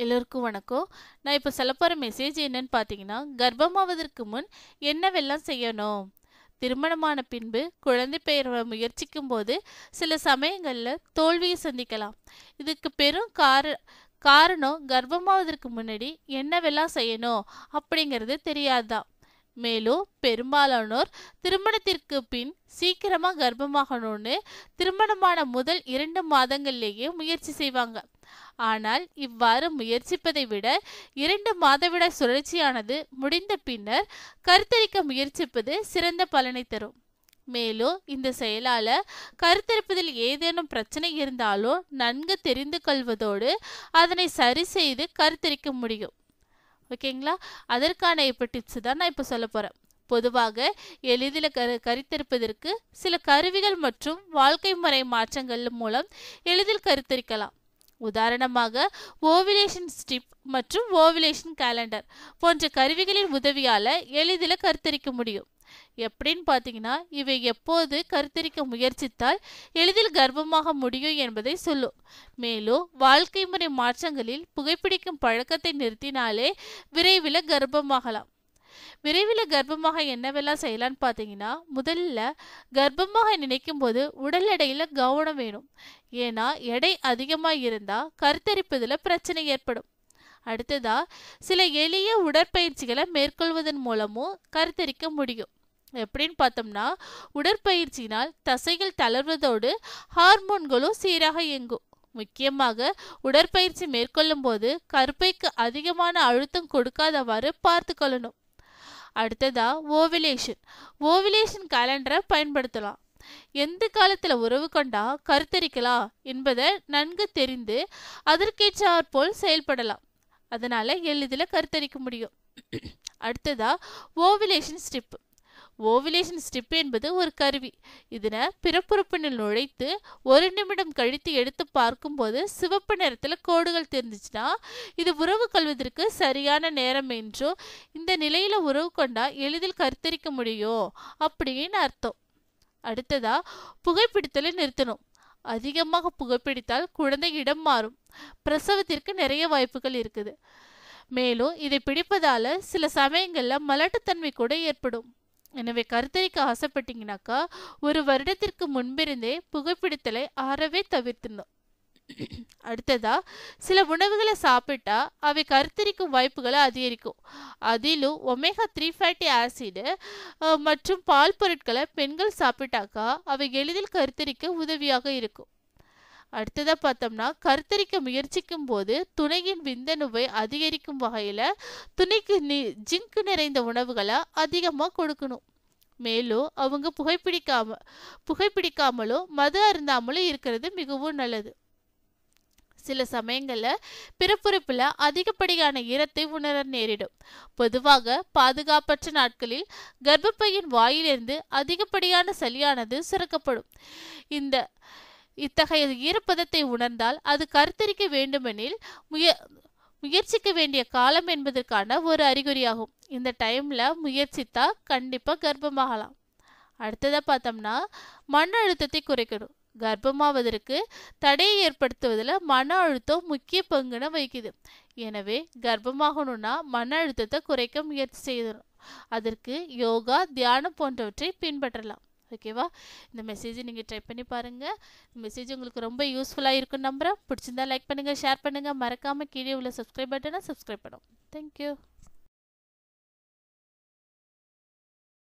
எல்லோருக்கும் வணக்கம். நான் இப்போ சொல்ல போகிற மெசேஜ் என்னன்னு பார்த்தீங்கன்னா கர்ப்பமாவதற்கு முன் என்னவெல்லாம் செய்யணும்? திருமணமான பின்பு குழந்தை பெயர் முயற்சிக்கும் போது சில சமயங்களில் தோல்வியை சந்திக்கலாம். இதுக்கு பெரும் கார காரணம் கர்ப்பமாவதற்கு முன்னாடி என்னவெல்லாம் செய்யணும் அப்படிங்கிறது தெரியாதுதான். மேலும் பெரும்பாலானோர் திருமணத்திற்கு பின் சீக்கிரமாக கர்ப்பமாகணும்னு திருமணமான முதல் இரண்டு மாதங்கள்லேயே முயற்சி செய்வாங்க. ஆனால் இவ்வாறு முயற்சிப்பதை விட இரண்டு மாதவிட சுழற்சியானது முடிந்த பின்னர் கருத்தரிக்க முயற்சிப்பது சிறந்த பலனை தரும். மேலும் இந்த செயலால கருத்தரிப்பதில் ஏதேனும் பிரச்சனை இருந்தாலும் நன்கு தெரிந்து கொள்வதோடு அதனை சரி செய்து கருத்தரிக்க முடியும். ஓகேங்களா? அதற்கான இப்போ டிப்ஸ் தான் நான் இப்போ சொல்ல போகிறேன் பொதுவாக எளிதில் கரு கருத்தரிப்பதற்கு சில கருவிகள் மற்றும் வாழ்க்கை முறை மாற்றங்கள் மூலம் எளிதில் கருத்தரிக்கலாம். உதாரணமாக ஓவிலேஷன் ஸ்டிப் மற்றும் ஓவிலேஷன் கேலண்டர் போன்ற கருவிகளின் உதவியால் எளிதில் கருத்தரிக்க முடியும். எப்படின்னு பார்த்தீங்கன்னா இவை எப்போது கருத்தரிக்க முயற்சித்தால் எளிதில் கர்ப்பமாக முடியும் என்பதை சொல்லும். மேலும் வாழ்க்கை முறை மாற்றங்களில் புகைப்பிடிக்கும் பழக்கத்தை நிறுத்தினாலே விரைவில் கர்ப்பமாகலாம். விரைவில் கர்ப்பமாக என்னவெல்லாம் செய்யலான்னு பார்த்தீங்கன்னா முதல்ல கர்ப்பமாக நினைக்கும் போது உடல் எடையில் கவனம் வேணும். ஏன்னா எடை அதிகமாக இருந்தால் கருத்தரிப்பதில் பிரச்சனை ஏற்படும். அடுத்ததா சில எளிய உடற்பயிற்சிகளை மேற்கொள்வதன் மூலமும் கருத்தரிக்க முடியும். எப்படின்னு பார்த்தோம்னா உடற்பயிற்சியினால் தசைகள் தளர்வதோடு ஹார்மோன்களும் சீராக இயங்கும். முக்கியமாக உடற்பயிற்சி மேற்கொள்ளும் போது கருப்பைக்கு அதிகமான அழுத்தம் கொடுக்காதவாறு பார்த்து கொள்ளணும். அடுத்ததா ஓவிலேஷன் ஓவிலேஷன் கேலண்டரை பயன்படுத்தலாம். எந்த காலத்தில் உறவு கொண்டா கருத்தரிக்கலாம் என்பதை நன்கு தெரிந்து அதற்கேற்றாற்போல் செயல்படலாம். அதனால எளிதில் கருத்தரிக்க முடியும். அடுத்ததா ஓவிலேஷன் ஸ்டிப் ஓவிலேஷன் ஸ்டிப் என்பது ஒரு கருவி. இதனை பிறப்புறுப்பினில் நுழைத்து ஒரு நிமிடம் கழித்து எடுத்து பார்க்கும்போது சிவப்பு நிறத்தில் கோடுகள் தெரிஞ்சிச்சுன்னா இது உறவு கொள்வதற்கு சரியான நேரம் என்றோ இந்த நிலையில் உறவு கொண்டால் எளிதில் கருத்தரிக்க முடியும் அப்படின்னு அர்த்தம். அடுத்ததா புகைப்பிடித்தலை நிறுத்தணும். அதிகமாக புகைப்பிடித்தால் குழந்தை இடம் மாறும். பிரசவத்திற்கு நிறைய வாய்ப்புகள் இருக்குது. மேலும் இதை பிடிப்பதால சில சமயங்களில் மலட்டுத்தன்மை கூட ஏற்படும். எனவே கருத்தரிக்க ஆசைப்பட்டீங்கன்னாக்கா ஒரு வருடத்திற்கு முன்பிருந்தே புகைப்பிடித்தலை ஆறவே தவிர்த்திடணும் அடுத்ததா சில உணவுகளை சாப்பிட்டா அவை கருத்தரிக்கும் வாய்ப்புகளை அதிகரிக்கும். அதிலும் ஒமேகா த்ரீ ஃபேட்டி ஆசிடு மற்றும் பால் பொருட்களை பெண்கள் சாப்பிட்டாக்கா அவை எளிதில் கருத்தரிக்க உதவியாக இருக்கும். அடுத்ததாக பார்த்தோம்னா கருத்தரிக்க முயற்சிக்கும் போது துணையின் விந்தணுவை அதிகரிக்கும் வகையில் துணைக்கு நி ஜிங்க் நிறைந்த உணவுகளை அதிகமாக கொடுக்கணும். மேலும் அவங்க புகைப்பிடிக்காம புகைப்பிடிக்காமலும் மது அருந்தாமலும் இருக்கிறது மிகவும் நல்லது. சில சமயங்களில் பிறப்புறுப்பில் அதிகப்படியான ஈரத்தை உணர நேரிடும். பொதுவாக பாதுகாப்பற்ற நாட்களில் கர்ப்பப்பையின் வாயிலிருந்து அதிகப்படியான சளியானது சுரக்கப்படும். இந்த இத்தகைய ஈரப்பதத்தை உணர்ந்தால் அது கருத்தரிக்க வேண்டுமெனில் முய முயற்சிக்க வேண்டிய காலம் என்பதற்கான ஒரு அறிகுறியாகும். இந்த டைமில் முயற்சித்தா கண்டிப்பாக கர்ப்பமாகலாம். அடுத்ததாக பார்த்தோம்னா மன அழுத்தத்தை குறைக்கணும். கர்ப்பமாவதற்கு தடையை ஏற்படுத்துவதில் மன அழுத்தம் முக்கிய பங்குன வகிக்குது. எனவே கர்ப்பமாகணும்னா மன அழுத்தத்தை குறைக்க முயற்சி செய்யணும். அதற்கு யோகா தியானம் போன்றவற்றை பின்பற்றலாம். ஓகேவா இந்த மெசேஜை நீங்கள் ட்ரை பண்ணி பாருங்கள் இந்த மெசேஜ் உங்களுக்கு ரொம்ப யூஸ்ஃபுல்லாக இருக்கும் நம்புகிறேன் பிடிச்சிருந்தா லைக் பண்ணுங்கள் ஷேர் பண்ணுங்கள் மறக்காமல் கீழே உள்ள சப்ஸ்கிரைப் பட்டனை சப்ஸ்கிரைப் பண்ணும் தேங்க்யூ